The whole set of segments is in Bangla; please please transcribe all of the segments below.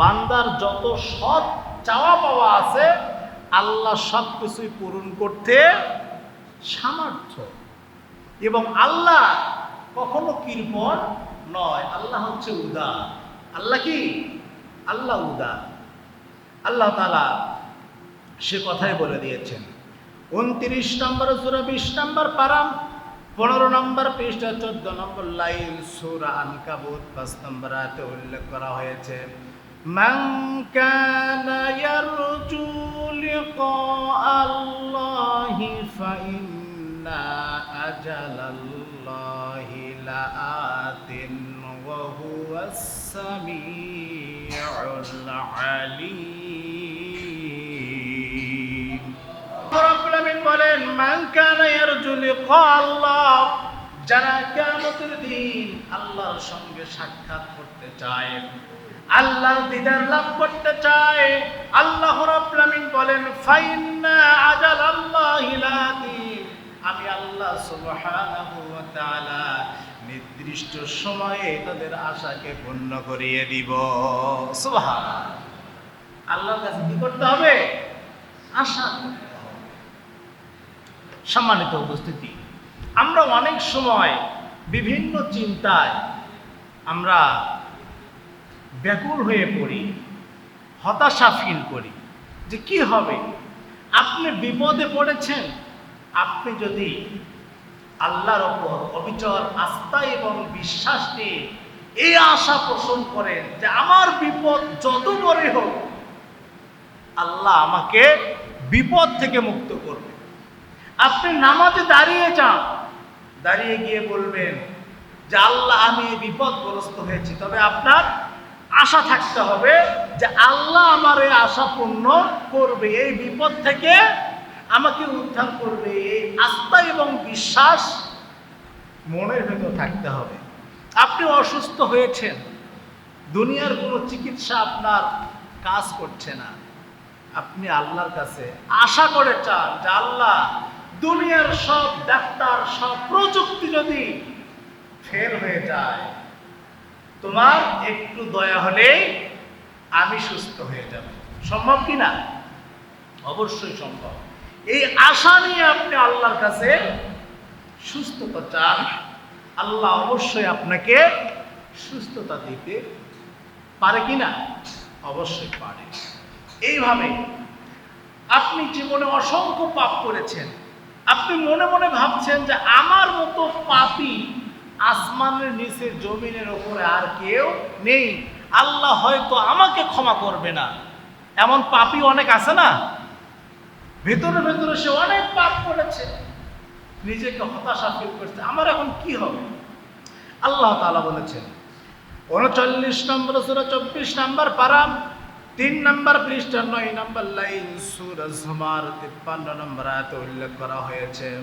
বান্দার যত সৎ চাওয়া পাওয়া আছে, আল্লাহ সব কিছুই পূরণ করতে সামর্থ্য। এবং আল্লাহ কখনো কৃপণ নয়। আল্লাহ হচ্ছে উদার। আল্লাহ কি? আল্লাহ উদার। আল্লাহ তালা সে কথাই বলে দিয়েছেন। উনত্রিশ নম্বর সুরা, বিশ নম্বর পারাম পনেরো নম্বর পৃষ্ঠা, চোদ্দ নম্বর লাইন সুরা আনকাবুত। পাঁচ নম্বর আয়তে উল্লেখ করা হয়েছে من كان يرجو لقاء الله فإن أجل الله لآت وهو السميع العليم রব্বুল আমিন বলেন মান কানা ইয়ারজু লিকা আল্লাহ যারা কিয়ামতের দিন আল্লাহর সঙ্গে সাক্ষাৎ করতে চায় আল্লাহর দিদার লাভ করতে চায়। আল্লাহ রাব্বুল আমিন বলেন, ফাইন্না আজাল আল্লাহি আমি আল্লাহ সুবহানাহু নির্দিষ্ট সময়ে তাদের আশাকে পূর্ণ করিয়ে দিব। সুবহান আল্লাহর কাছে কি করতে হবে? আশা সম্মানিত উপস্থিতি, আমরা অনেক সময় বিভিন্ন চিন্তায় আমরা ব্যাকুল হয়ে পড়ি, হতাশা ফিল করি যে কি হবে? আপনি বিপদে পড়েছেন, আপনি যদি আল্লাহর ওপর অবিচল আস্থা এবং বিশ্বাস নিয়ে এই আশা পোষণ করেন যে আমার বিপদ যত বড় হোক, আল্লাহ আমাকে বিপদ থেকে মুক্ত করবে। আপনি নামাজে দাঁড়িয়ে যান, দাঁড়িয়ে গিয়ে বলবেন যে আল্লাহ আমি বিপদগ্রস্ত হয়েছি, তবে আপনার আশা থাকতে হবে যে আল্লাহ আমার এই আশা পূর্ণ করবে, এই বিপদ থেকে আমাকে উদ্ধার করবে, এই আস্থা এবং বিশ্বাস মনের ভেতর থাকতে হবে। আপনি অসুস্থ হয়েছেন, দুনিয়ার কোনো চিকিৎসা আপনার কাজ করছে না। আপনি আল্লাহর কাছে আশা করে চান যে আল্লাহ দুনিয়ার সব ডাক্তার, সব প্রযুক্তি যদি ফেল হয়ে যায় তোমার একটু দয়া হলেই আমি সুস্থ হয়ে যাব। সম্ভব কি না? অবশ্যই সম্ভব। এই আশা নিয়ে আপনি আল্লাহর কাছে সুস্থতা চান, আল্লাহ অবশ্যই আপনাকে সুস্থতা দিতে পারে কি না? অবশ্যই পারে। এইভাবে আপনি জীবনে অসংখ্য পাপ করেছেন। আপনি মনে মনে ভাবছেন যে আমার মতো পাপি আসমানের নিচে, জমিনের ওপরে আর কেউ নেই। আল্লাহ হয়তো আমাকে ক্ষমা করবে না। এমন পাপি অনেক আছে না? ভেতরে ভেতরে সে অনেক পাপ করেছে। নিজেকে হতাশা ফিল করছে। আমার এখন কি হবে? আল্লাহ তাআলা বলেছেন, উনচল্লিশ নম্বর সুরা, চব্বিশ নম্বর পারাম তিন নম্বর পৃষ্ঠা, নয় নম্বর লাইন সুরজ হুমার তিপ্পান্ন নম্বর আয়াতে উল্লেখ করা হয়েছে।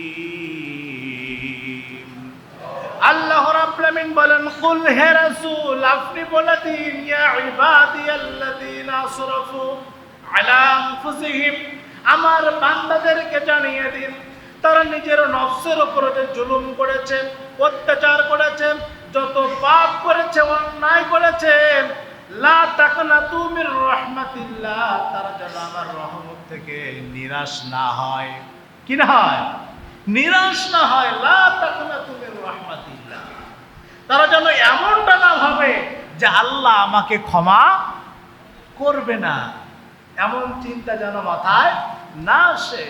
আমিন বলেন, কুল হে রাসূল, আপনি বলে দিন, ইয়া ইবাদিয়াল্লাযীনা আসরাফু আলা আনফুসিহিম, আমার বান্দাদেরকে জানিয়ে দিন, তারা নিজের নফসের উপর যে জুলুম করেছে, অত্যাচার করেছে, যত পাপ করেছে, অন্যায় করেছেন লা তাকনা তুমির রহমাতিল্লাহ তারা যেন আমার রহমত থেকে নিরাশ না হয়। কি না হয়? নিরাশ না হয়, লা তাকনা তুমির রহমাতিল্লাহ তারা যেন এমনটা না ভাবে যে আল্লাহ আমাকে ক্ষমা করবে না। এমন চিন্তা যেন মাথায় না আসে।